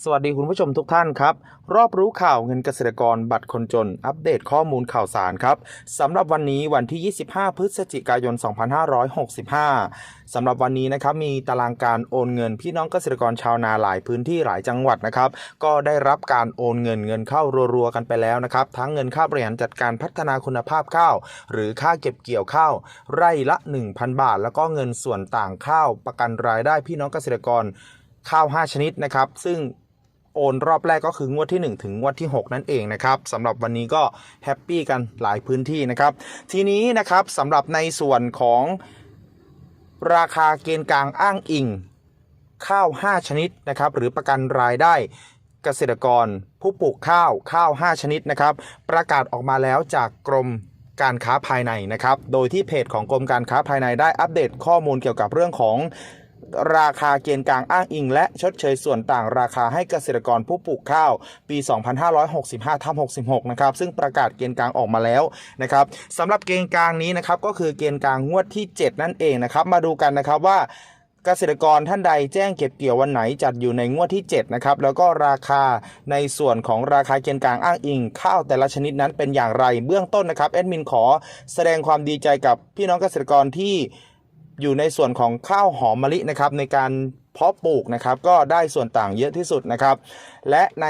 สวัสดีคุณผู้ชมทุกท่านครับ รอบรู้ข่าวเงินเกษตรกรบัตรคนจน อัปเดตข้อมูลข่าวสารครับสำหรับวันนี้วันที่ 25 พฤศจิกายน 2565สำหรับวันนี้นะครับมีตารางการโอนเงินพี่น้องเกษตรกรชาวนาหลายพื้นที่หลายจังหวัดนะครับ ก็ได้รับการโอนเงินเงินเข้ารัวๆกันไปแล้วนะครับ ทั้งเงินค่าบริหารจัดการพัฒนาคุณภาพข้าว หรือค่าเก็บเกี่ยวข้าวไร่ละ 1,000 บาท แล้วก็เงินส่วนต่างข้าวประกันรายได้พี่น้องเกษตรกรข้าว 5 ชนิดนะครับ ซึ่ง โอนรอบแรกก็คืองวดที่ 1 ถึงงวดที่ 6 นั่นเองนะครับสำหรับวันนี้ก็แฮปปี้กันหลายพื้นที่นะครับ ทีนี้นะครับสำหรับในส่วนของราคาเกณฑ์กลางอ้างอิง ข้าว 5 ชนิดนะครับ หรือประกันรายได้เกษตรกร ผู้ปลูกข้าวข้าว 5 ชนิดนะครับ ประกาศออกมาแล้วจากกรมการค้าภายในนะครับ โดยที่เพจของกรมการค้าภายในได้อัปเดตข้อมูลเกี่ยวกับเรื่องของ ราคาเกณฑ์กลางอ้างอิง และชดเชยส่วนต่างราคาให้เกษตรกรผู้ปลูกข้าวปี 2565ทับ66 นะครับซึ่งประกาศเกณฑ์กลางออกมาแล้วนะครับสำหรับเกณฑ์กลางนี้นะครับก็คือเกณฑ์กลางงวดที่ 7 นั่นเองนะครับมาดูกันนะครับว่าเกษตรกรท่านใดแจ้งเก็บเกี่ยววันไหนจัดอยู่ในงวดที่ 7 นะครับ แล้วก็ราคาในส่วนของราคาเกณฑ์กลางอ้างอิง ข้าวแต่ละชนิดนั้นเป็นอย่างไรเบื้องต้นนะครับแอดมินขอแสดงความดีใจกับพี่น้องเกษตรกรที่ อยู่ในส่วนของข้าวหอมมะลินะครับในการเพาะปลูกนะครับก็ได้ส่วนต่างเยอะที่สุดนะครับ และใน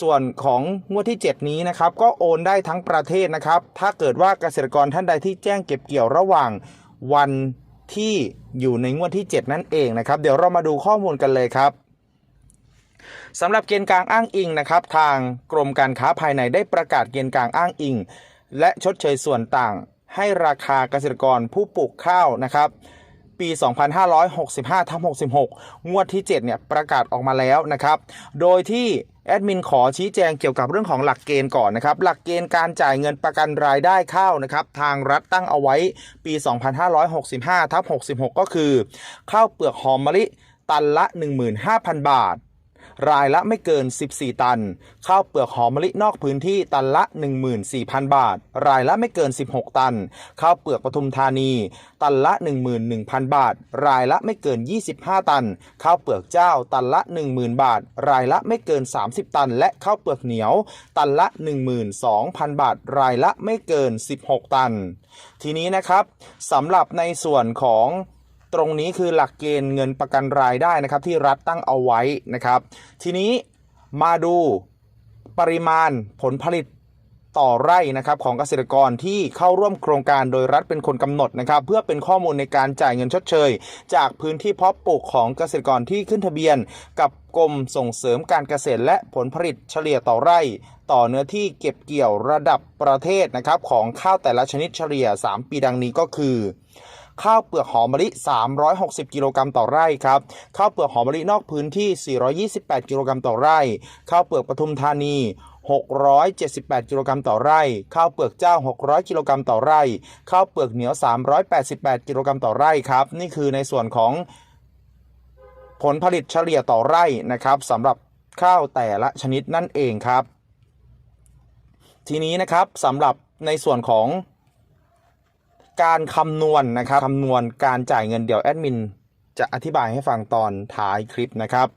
ส่วนของงวดที่ 7 นี้นะครับ ก็โอนได้ทั้งประเทศนะครับ ถ้าเกิดว่าเกษตรกรท่านใดที่แจ้งเก็บเกี่ยวระหว่างวันที่อยู่ในงวดที่ 7 นั่นเองนะครับ เดี๋ยวเรามาดูข้อมูลกันเลยครับสำหรับเกณฑ์กลางอ้างอิงนะครับ ทางกรมการค้าภายในได้ประกาศเกณฑ์กลางอ้างอิง และชดเชยส่วนต่าง ให้ราคาเกษตรกรผู้ปลูกข้าวนะครับปี 2565ทั้ง66 งวดที่ 7 เนี่ยประกาศออกมาแล้วนะครับ โดยที่แอดมินขอชี้แจงเกี่ยวกับเรื่องของหลักเกณฑ์ก่อนนะครับ หลักเกณฑ์การจ่ายเงินประกันรายได้ข้าวนะครับ ทางรัฐตั้งเอาไว้ปี 2565ทับ66 ก็คือ ข้าวเปลือกหอมมะลิตันละ 15,000 บาท รายละไม่เกิน 14 ตัน ข้าวเปลือกหอมมะลินอกพื้นที่ตันละ 14,000 บาท รายละไม่เกิน 16 ตัน ข้าวเปลือกปทุมธานี ตันละ 11,000 บาท รายละไม่เกิน 25 ตัน ข้าวเปลือกเจ้าตันละ 10,000 บาท รายละไม่เกิน 30 ตัน และข้าวเปลือกเหนียว ตันละ 12,000 บาท รายละไม่เกิน 16 ตัน ทีนี้นะครับสำหรับในส่วนของ ตรงนี้คือหลักเกณฑ์เงินประกันรายได้นะครับ ที่รัฐตั้งเอาไว้นะครับ ทีนี้มาดูปริมาณผลผลิตต่อไร่นะครับของเกษตรกรที่เข้าร่วมโครงการโดยรัฐเป็นคนกำหนดนะครับ เพื่อเป็นข้อมูลในการจ่ายเงินชดเชย จากพื้นที่เพาะปลูกของเกษตรกรที่ขึ้นทะเบียน กับกรมส่งเสริมการเกษตรและผลผลิตเฉลี่ยต่อไร่ ต่อเนื้อที่เก็บเกี่ยวระดับประเทศนะครับของข้าวแต่ละชนิดเฉลี่ย 3 ปีดังนี้ก็คือ ข้าวเปลือกหอมมะลิ 360 กิโลกรัมต่อไร่ครับข้าวเปลือกหอมมะลินอกพื้นที่ 428 กิโลกรัมต่อไร่ ข้าวเปลือกปทุมธานี678 กิโลกรัมต่อไร่ ข้าวเปลือกเจ้า 600 กิโลกรัมต่อไร่ ข้าวเปลือกเหนียว 388 กิโลกรัมต่อไร่ครับ นี่คือในส่วนของผลผลิตเฉลี่ยต่อไร่นะครับสำหรับข้าวแต่ละชนิดนั่นเองครับ ทีนี้นะครับสำหรับในส่วนของ การคำนวณนะครับคำนวณการจ่ายเงินเดี๋ยวแอดมินจะอธิบายให้ฟังตอนท้ายคลิปนะครับ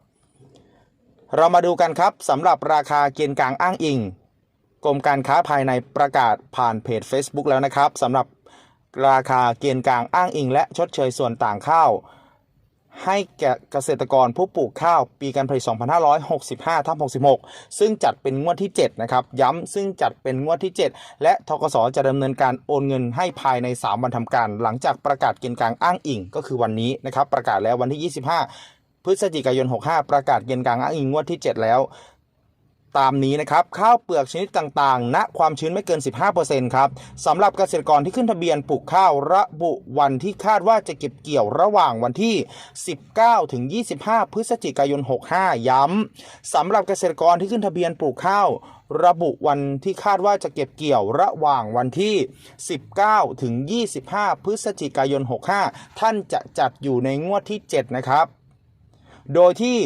เรามาดูกันครับสำหรับราคาเกณฑ์กลางอ้างอิง กรมการค้าภายในประกาศผ่านเพจ Facebook แล้วนะครับสำหรับราคาเกณฑ์กลางอ้างอิง และชดเชยส่วนต่างข้าว ให้แก่เกษตรกรผู้ปลูกข้าว ปีการผลิต 2565ทับ66 ซึ่งจัดเป็นงวดที่ 7 นะครับ ย้ำซึ่งจัดเป็นงวดที่ 7 และทกสจะดำเนินการโอนเงินให้ภายใน 3 วันทำการ หลังจากประกาศเกณฑ์กลางอ้างอิง ก็คือวันนี้นะครับ ประกาศแล้ววันที่ 25พฤศจิกายน 65 ประกาศเกณฑ์กลางอ้างอิงงวดที่ 7 แล้ว ตามนี้นะครับข้าวเปลือกชนิดต่างๆ ณ ความชื้นไม่เกิน 15%ครับสำหรับเกษตรกรที่ขึ้นทะเบียนปลูกข้าวระบุวันที่คาดว่าจะเก็บเกี่ยวระหว่างวันที่ 19 ถึง 25 พฤศจิกายน 65 ย้ำสำหรับเกษตรกรที่ขึ้นทะเบียนปลูกข้าว ระบุวันที่คาดว่าจะเก็บเกี่ยวระหว่างวันที่ 19 ถึง 25 พฤศจิกายน 65 ท่านจะจัดอยู่ในงวดที่ 7 นะครับ โดยที่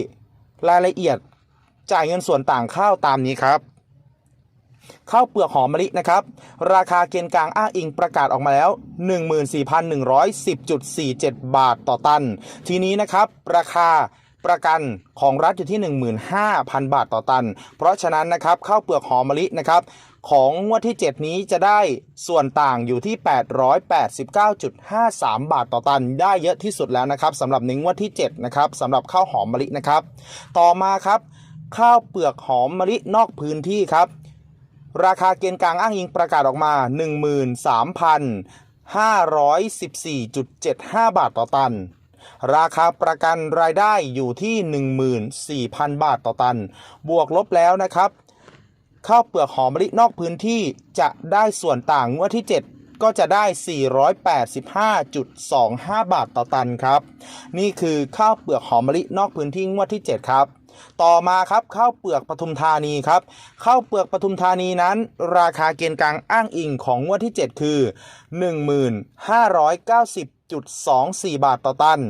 รายละเอียด จ่ายเงินส่วนต่างข้าวตามนี้ครับข้าวเปลือกหอมมะลินะครับ ราคาเกณฑ์กลางอ้างอิงประกาศออกมาแล้ว 14,110.47 บาทต่อตัน ทีนี้นะครับ ราคาประกันของรัฐอยู่ที่ 15,000 บาทต่อตัน เพราะฉะนั้นนะครับข้าวเปลือกหอมมะลินะครับ ของงวดที่ 7 นี้จะได้ส่วนต่างอยู่ที่ 889.53 บาทต่อตัน ได้เยอะที่สุดแล้วนะครับสำหรับในงวดที่7นะครับสำหรับข้าวหอมมะลินะครับ ต่อมาครับ ข้าวเปลือกหอมมะลินอกพื้นที่ครับ ราคาเกณฑ์กลางอ้างอิงประกาศออกมา 13,514.75 บาทต่อตัน ราคาประกันรายได้อยู่ที่ 14,000 บาทต่อตัน บวกลบแล้วนะครับ ข้าวเปลือกหอมมะลินอกพื้นที่จะได้ส่วนต่างงวดที่ 7ก็จะได้ 485.25 บาทต่อตันครับ นี่คือข้าวเปลือกหอมมะลินอกพื้นที่งวดที่ 7 ครับ ต่อมาครับข้าวเปลือกปทุมธานีครับข้าวเปลือกปทุมธานีนั้น ราคาเกณฑ์กลางอ้างอิงของงวดที่ 7 คือ 1590.24 บาทต่อตัน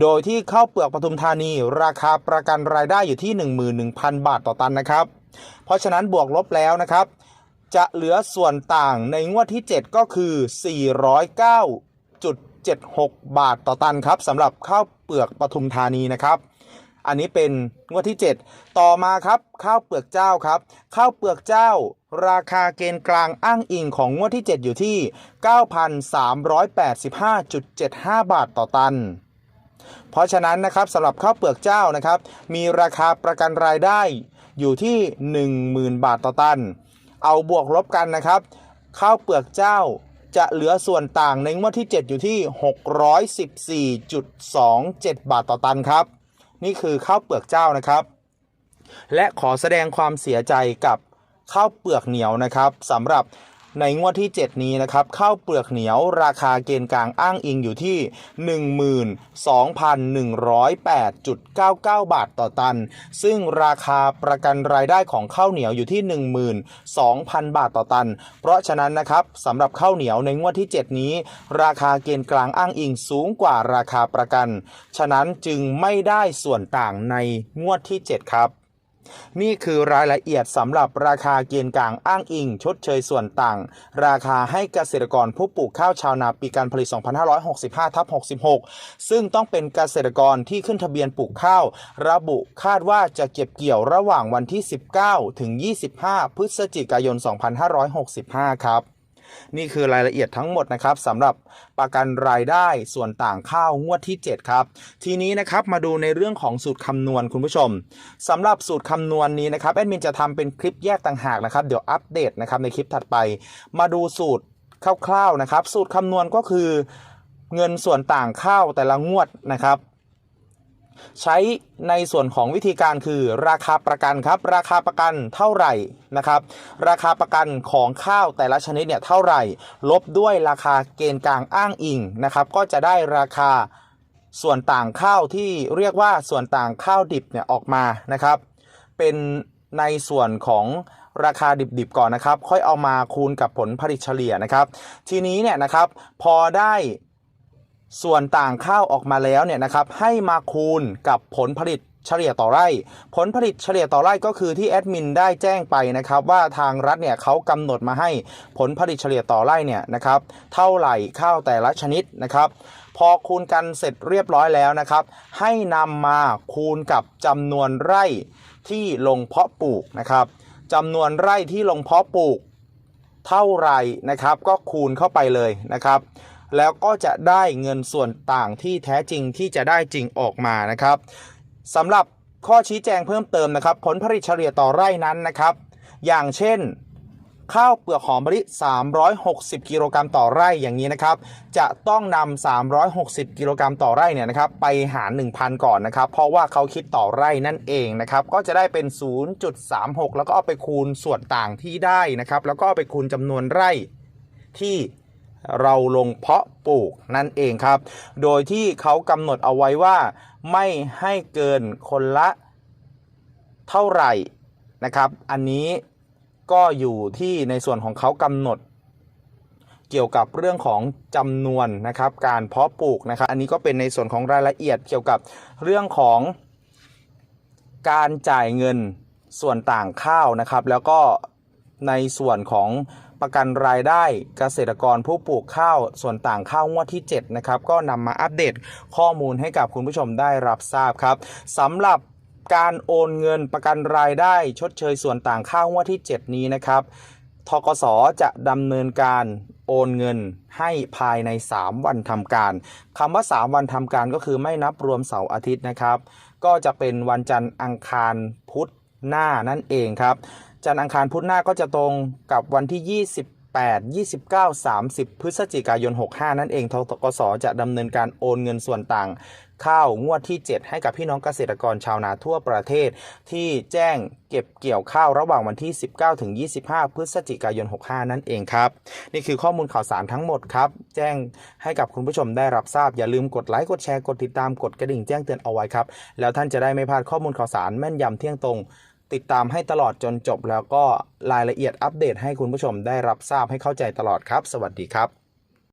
โดยที่ข้าวเปลือกปทุมธานี ราคาประกันรายได้อยู่ที่ 11,000 บาทต่อตันนะครับ เพราะฉะนั้นบวกลบแล้วนะครับ จะเหลือส่วนต่างในงวดที่ 7 ก็คือ 409.76 บาทต่อตันครับสำหรับข้าวเปลือกปทุมธานีนะครับ อันนี้เป็นงวดที่ 7 ต่อมาครับข้าวเปลือกเจ้าครับ ข้าวเปลือกเจ้า ราคาเกณฑ์กลางอ้างอิงของงวดที่ 7 อยู่ที่ 9,385.75 บาทต่อตัน เพราะฉะนั้นนะครับสำหรับข้าวเปลือกเจ้านะครับ มีราคาประกันรายได้อยู่ที่ 10,000 บาทต่อตัน เอาบวกลบกันนะครับ ข้าวเปลือกเจ้าจะเหลือส่วนต่างในงวดที่ 7 อยู่ที่ 614.27 บาทต่อตันครับ นี่คือข้าวเปลือกเจ้านะครับ และขอแสดงความเสียใจกับข้าวเปลือกเหนียวนะครับสำหรับ ในงวดที่ 7 นี้นะครับข้าวเปลือกเหนียวราคาเกณฑ์กลางอ้างอิงอยู่ที่ 12,108.99 บาทต่อตัน ซึ่งราคาประกันรายได้ของข้าวเหนียวอยู่ที่ 12,000 บาทต่อตัน เพราะฉะนั้นนะครับสำหรับข้าวเหนียวในงวดที่ 7 นี้ ราคาเกณฑ์กลางอ้างอิงสูงกว่าราคาประกัน ฉะนั้นจึงไม่ได้ส่วนต่างในงวดที่ 7 ครับ นี่คือรายละเอียดสำหรับราคาเกณฑ์กลางอ้างอิง ชดเชยส่วนต่าง ราคาให้เกษตรกรผู้ปลูกข้าวชาวนาปีการผลิต 2565ทับ66 ซึ่งต้องเป็นเกษตรกรที่ขึ้นทะเบียนปลูกข้าว ระบุคาดว่าจะเก็บเกี่ยวระหว่างวันที่ 19 ถึง 25 พฤศจิกายน 2565 ครับ นี่คือรายละเอียดทั้งหมดนะครับสำหรับประกันรายได้ส่วนต่างข้าวงวดที่ 7 ครับ ทีนี้นะครับมาดูในเรื่องของสูตรคำนวณคุณผู้ชมสำหรับสูตรคำนวณนี้นะครับแอดมินจะทำเป็นคลิปแยกต่างหากนะครับ เดี๋ยวอัปเดตนะครับในคลิปถัดไป มาดูสูตรคร่าวๆนะครับ สูตรคำนวณก็คือเงินส่วนต่างข้าวแต่ละงวดนะครับ ใช้ในส่วนของวิธีการคือราคาประกันครับ ราคาประกันเท่าไหร่นะครับ ราคาประกันของข้าวแต่ละชนิดเนี่ยเท่าไหร่ ลบด้วยราคาเกณฑ์กลางอ้างอิงนะครับ ก็จะได้ราคาส่วนต่างข้าวที่เรียกว่าส่วนต่างข้าวดิบเนี่ยออกมานะครับ เป็นในส่วนของราคาดิบๆก่อนนะครับ ค่อยเอามาคูณกับผลผลิตเฉลี่ยนะครับ ทีนี้เนี่ยนะครับ พอได้ ส่วนต่างข้าวออกมาแล้วเนี่ยนะครับให้มาคูณกับผลผลิตเฉลี่ยต่อไร่ ผลผลิตเฉลี่ยต่อไร่ก็คือที่แอดมินได้แจ้งไปนะครับว่าทางรัฐเนี่ยเขากำหนดมาให้ผลผลิตเฉลี่ยต่อไร่เนี่ยนะครับเท่าไหร่ข้าวแต่ละชนิดนะครับ พอคูณกันเสร็จเรียบร้อยแล้วนะครับ ให้นำมาคูณกับจำนวนไร่ที่ลงเพาะปลูกนะครับจำนวนไร่ที่ลงเพาะปลูกเท่าไหรนะครับ ก็คูณเข้าไปเลยนะครับ แล้วก็จะได้เงินส่วนต่างที่แท้จริงที่จะได้จริงออกมานะครับสำหรับข้อชี้แจงเพิ่มเติมนะครับ ผลผลิตเฉลี่ยต่อไร่นั้นนะครับ อย่างเช่นข้าวเปลือกหอมมะลิ 360 กิโลกรัมต่อไร่อย่างนี้นะครับ จะต้องนำ360 กิโลกรัมต่อไร่เนี่ยนะครับ ไปหาร 1,000 ก่อนนะครับ เพราะว่าเขาคิดต่อไร่นั่นเองนะครับ ก็จะได้เป็น 0.36 แล้วก็เอาไปคูณส่วนต่างที่ได้นะครับ แล้วก็ไปคูณจำนวนไร่ที่ เราลงเพาะปลูกนั่นเองครับ โดยที่เขากำหนดเอาไว้ว่า ไม่ให้เกินคนละเท่าไหร่นะครับ อันนี้ก็อยู่ที่ในส่วนของเขากำหนด เกี่ยวกับเรื่องของจำนวนนะครับ การเพาะปลูกนะครับ อันนี้ก็เป็นในส่วนของรายละเอียดเกี่ยวกับเรื่องของการจ่ายเงินส่วนต่างข้าวนะครับ แล้วก็ในส่วนของ ประกันรายได้เกษตรกรผู้ปลูกข้าวส่วนต่างข้าวงวดที่7นะครับก็นำมาอัปเดตข้อมูลให้กับคุณผู้ชมได้รับทราบครับสำหรับการโอนเงินประกันรายได้ชดเชยส่วนต่างข้าวงวดที่ 7 นี้นะครับทกสจะดำเนินการโอนเงินให้ภายใน 3 วันทำการคำว่า 3 วันทำการก็คือไม่นับรวมเสาร์อาทิตย์นะครับ ก็จะเป็นวันจันทร์อังคารพุธหน้านั่นเองครับ จันทร์อังคารพุธหน้าก็จะตรงกับวันที่ 28 29 30 พฤศจิกายน 65 นั่นเองทกสจะดำเนินการโอนเงินส่วนต่างข้าวงวดที่ 7 ให้กับพี่น้องเกษตรกรชาวนาทั่วประเทศ ที่แจ้งเก็บเกี่ยวข้าวระหว่างวันที่ 19ถึง25 พฤศจิกายน 65 นั่นเองครับ นี่คือข้อมูลข่าวสารทั้งหมดครับ แจ้งให้กับคุณผู้ชมได้รับทราบ อย่าลืมกดไลค์ กดแชร์ กดติดตาม กดกระดิ่งแจ้งเตือนเอาไว้ครับ แล้วท่านจะได้ไม่พลาดข้อมูลข่าวสารแม่นยำเที่ยงตรง ติดตามให้ตลอดจนจบ แล้วก็รายละเอียดอัปเดตให้คุณผู้ชมได้รับทราบให้เข้าใจตลอดครับ สวัสดีครับ